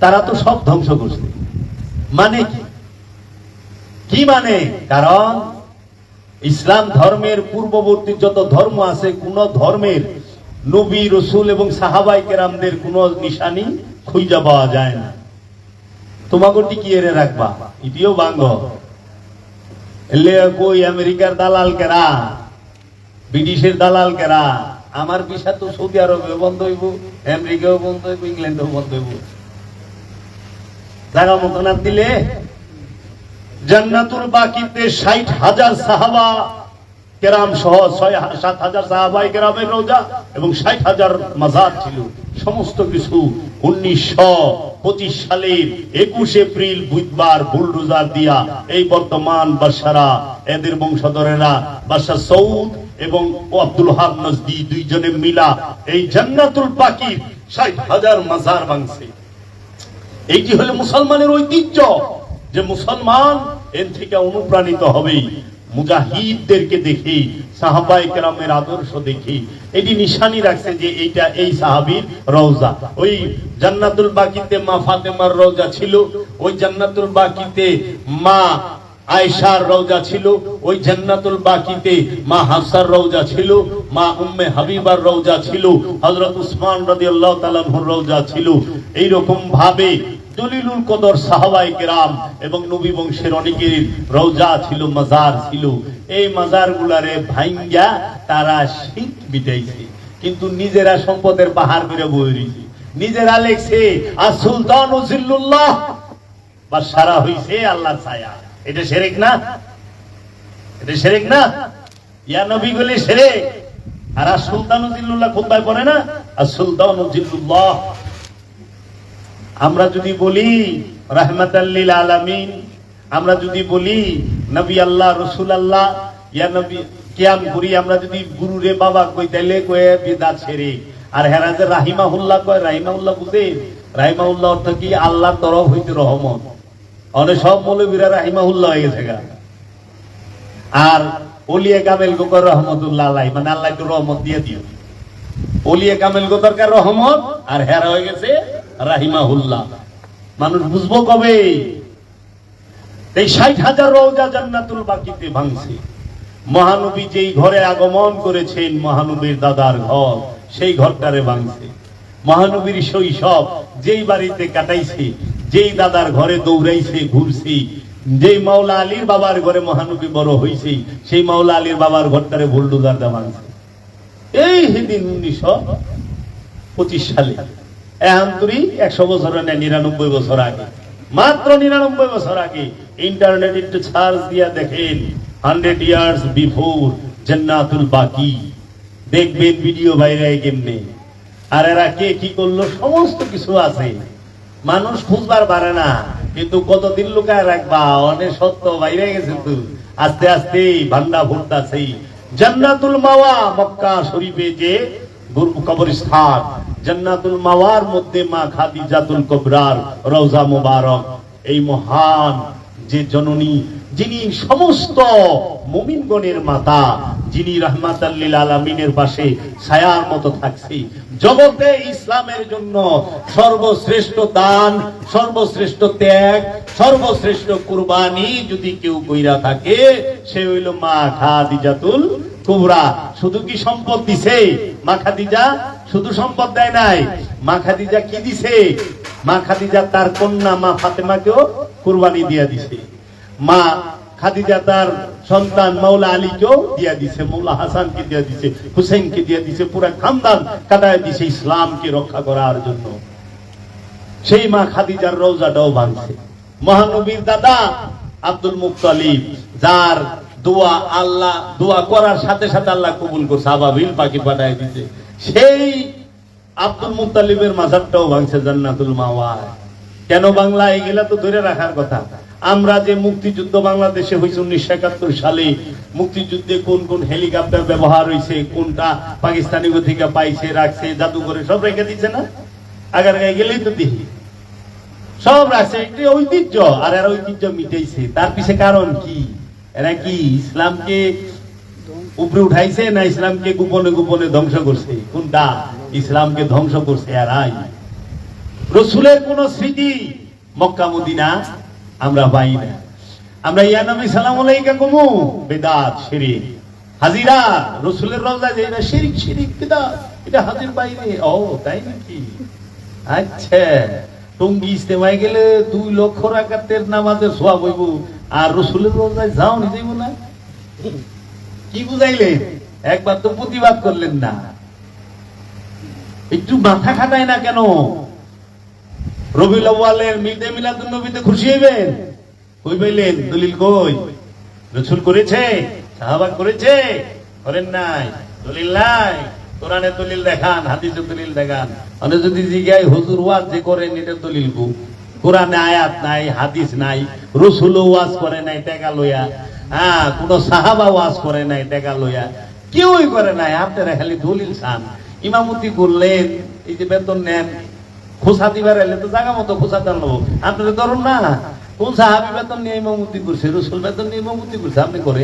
তারা তো সব ধ্বংস করছে। মানে কি? কি মানে? কারণ ইসলাম ধর্মের পূর্ববর্তী যত ধর্ম আছে, কোন ধর্মের নবী, রসুল এবং সাহাবাই কেরামদের কোন নিশানি খুঁজে পাওয়া যায় না। তোমাকে টিকিয়ে রাখবা। ইটিও বাঙ্গ। এলে কই আমেরিকার দালাল কেরা? ব্রিটিশের দালাল কেরা? আমার ভিসা তো সৌদি আরবে বন্ধ হইব, আমেরিকাও বন্ধ হইব, ইংল্যান্ডেও বন্ধ হইব। জায়গা মতো না দিলে। জান্নাতুল বাকিতে ষাট হাজার সাহাবা কেরাম সহ ছয় সাত হাজার সাহাবাই কেরামের রোজা এবং ষাট হাজার মাজার ছিল। সমস্ত কিছু উনিশশো পঁচিশ সালের একুশ এপ্রিল বুধবার বুলডোজার দিয়া এই বর্তমান বাসারা, এদের বংশধরেরা, বাসা সৌদ এবং আব্দুল হাব নজদি দুইজনে মিলা এই জান্নাতুল বাকির ষাট হাজার মাজার ভাঙছে। এইটি হলো মুসলমানের ঐতিহ্য, যে মুসলমান এর থেকে অনুপ্রাণিত হবে। মুজাহিদদেরকে দেখে সাহাবাই কেরামের আদর্শ দেখে। এটি নিশানি রাখছে যে এইটা এই সাহাবীর রওজা। ওই জান্নাতুল বাকিতে মা ফাতেমার রওজা ছিল, ওই জান্নাতুল বাকিতে মা আয়েশার রওজা ছিল, ওই জান্নাতুল বাকিতে মা হাফসার রওজা ছিল, মা উম্মে হাবিবার রওজা ছিল, হযরত উসমান রাদিয়াল্লাহু তাআলার রওজা ছিল। এই রকম ভাবে দলিলুল কদর সাহাবাই কেরাম এবং নবী বংশের অনেকের রওজা ছিল, মাজার ছিল। এই মাজার গুলারে ভাঙ্গা তারা শীত বিটাইছে কিন্তু নিজেরা সম্পদের পাহাড় করে বই রয়েছে। নিজেরা লেখছে আর সুলতান জিল্লুল্লাহ। বা সারা হইছে আল্লাহ ছায়া। এটা সেরেক না? এটা সেরেক না? ইয়া নবী গলি সেরেক। আর সুলতান জিল্লুল্লাহ খুদ্ায় পড়ে না? আর সুলতান জিল্লুল্লাহ। আমরা যদি বলি রাহমাতাল্লিল আলামিন আমরা যদি বলি, নবী আল্লাহ, রসুল আল্লাহ ইয়া করি আমরা যদি গুরুরে বাবা কই, তাইলে কয়ে বিদা ছেড়ে আর হেরা যে রাহিমাহুল্লাহ কয়, রাহিমাহুল্লাহ বুঝে? রাহিমাহুল্লাহ অর্থ কি? আল্লাহর তরফ হইতে রহমত। অনেক সব মৌলবীরা রাহিমাহুল্লাহ হয়ে গেছে গা। আর ওলিয়া কামেল গোকর রহমতুল্লাহ আলাই মানে আল্লাহ একটু রহমত দিয়ে দিও। ওলিয়া কামেল গোতরকার রহমত, আর হেরা হয়ে গেছে রাহিমাহুল্লাহ। মানুষ বুঝব কবে? এই ষাট হাজার রওজা জান্নাতুল বাকিতে ভাঙছে। মহানবী যেই ঘরে আগমন করেছেন, মহানবীর দাদার ঘর, সেই ঘরটারে ভাঙছে। মহানবীর শৈশব যেই বাড়িতে কাটাইছে, যেই দাদার ঘরে দৌড়াইছে, ঘুরছে, যেই মাওলা আলীর বাবার ঘরে মহানবী বড় হইছে, সেই মাওলা আলীর বাবার ঘরটারে বুলডোজারটা ভাঙছে। এই সেদিন উনিশশো পঁচিশ সালে এখন তুই একশো বছর না নিরানব্বই বছর আগে, মাত্র নিরানব্বই বছর আগে ইন্টারনেট একটু সার্চ দিয়া দেখেন হান্ড্রেড ইয়ার্স বিফোর জান্নাতুল বাকি। দেখবেন ভিডিও বাইরে কেমনে। আর এরা কে কি করল? সমস্ত কিছু আছে। মানুষ খুঁজবার পারে না, কিন্তু কতদিন লুকায় রাখবা? অনেক সত্য বাইরে গেছে তো। আস্তে আস্তে ভান্ডা ফুটতাছে। জান্নাতুল মাওয়া, মক্কা শরীফে যে কবরস্থান জান্নাতুল মাওয়ার মধ্যে মা খাদিজাতুল কবরার রওজা মুবারক। এই মহান যে জননী, যিনি সমস্ত মুমিনগণের মাতা, যিনি রহমাতাল্লিল আলামিনের পাশে ছায়ার মতো থাকছে, জগতে ইসলামের জন্য সর্বশ্রেষ্ঠ দান, সর্বশ্রেষ্ঠ ত্যাগ, সর্বশ্রেষ্ঠ কুরবানি যদি কেউ কইরা থাকে, সে হইল মা খাদিজাতুল কুবরা। শুধু কি সম্পদ দিছে মা খাদিজা? শুধু সম্পদ দেয় নাই। মা খাদিজা কি দিছে? মা খাদিজা তার কন্যা মা ফাতেমাকেও কুরবানি দিয়া দিছে। মা খাদিজা তার সন্তান মৌলা আলীকেও দিয়া দিছে মৌলা হাসানকে দিয়া দিছে হুসেনকে দিয়া দিছে পুরা খানদান কাটায় দিছে ইসলামকে রক্ষা করার জন্য। সেই মা খাদিজার রোজাটাও ভাঙছে। মহানবীর দাদা আব্দুল মুক্তালিব যার দোয়া আল্লাহ দোয়া করার সাথে সাথে আল্লাহ কবুল করছে আবাবিল পাখি পাঠায় দিছে। সেই আব্দুল মুক্তালিবের মাজারটাও ভাঙছে জান্নাতুল মাওয়ায় কেন বাংলা এগুলা তো ধরে রাখার কথা? আমরা যে মুক্তিযুদ্ধ বাংলাদেশে হয়েছে উনিশশো একাত্তর সালে, মুক্তিযুদ্ধে কোন কোন হেলিকপ্টার ব্যবহার হয়েছে, কোনটা পাকিস্তানি থেকে পাইছে, রাখছে, জাদুঘরে সব রেখে দিচ্ছে না? আগার গায়ে গেলেই তো দেখি। সব রাখছে, একটি ঐতিহ্য, আর এর ঐতিহ্য মিটেছে তার পিছে কারণ কি? এরা কি ইসলামকে উপরে উঠাইছে না ইসলামকে গোপনে গোপনে ধ্বংস করছে? কোনটা? ইসলামকে ধ্বংস করছে এরাই রসুলের কোন স্মৃতি মক্কা মদিনা আমরা পাই না। আমরা ইয়া নবী সালাম আলাইকা কমু, বেদাত, শিরিক। হাজিরা, রসুলের রওজা যে এটা শিরিক শিরিক, বেদাত। এটা হাজির বাইরে। ও, তাই নাকি? আচ্ছা টঙ্গি ইস্তেমায় গেলে দুই লক্ষ রাকাতের নামাজের সোয়াব হইব, আর রসুলের রোজায় যাও নি যাইব না? কি বুঝাইলেন? একবার তো প্রতিবাদ করলেন না। একটু মাথা খাটায় না কেন? আউয়ালের মিদে মিলাদুন নবীতে খুশি হইবেন? কই পাইলেন? দলিল কই? রসুল করেছে? সাহাবা করেছে? করেন নাই? দলিল নাই? কোরআনে দলিল দেখান হাদিসে নাই ওয়াজ নাই লইয়া। হ্যাঁ কোন সাহাবা ওয়াজ করে নাই, টেকা লইয়া। কেউই করে নাই আপনারা খালি দলিল চান ইমামতি করলেন, এই যে বেতন নেন, খোসা দিবার এলে তো জায়গা মতো খোসা দেন নেব ধরুন না, কোন সাহাবি বেতন নিয়ে ইমামতি করছে, রসুল বেতন নিয়ে ইমামতি করছে, আপনি করে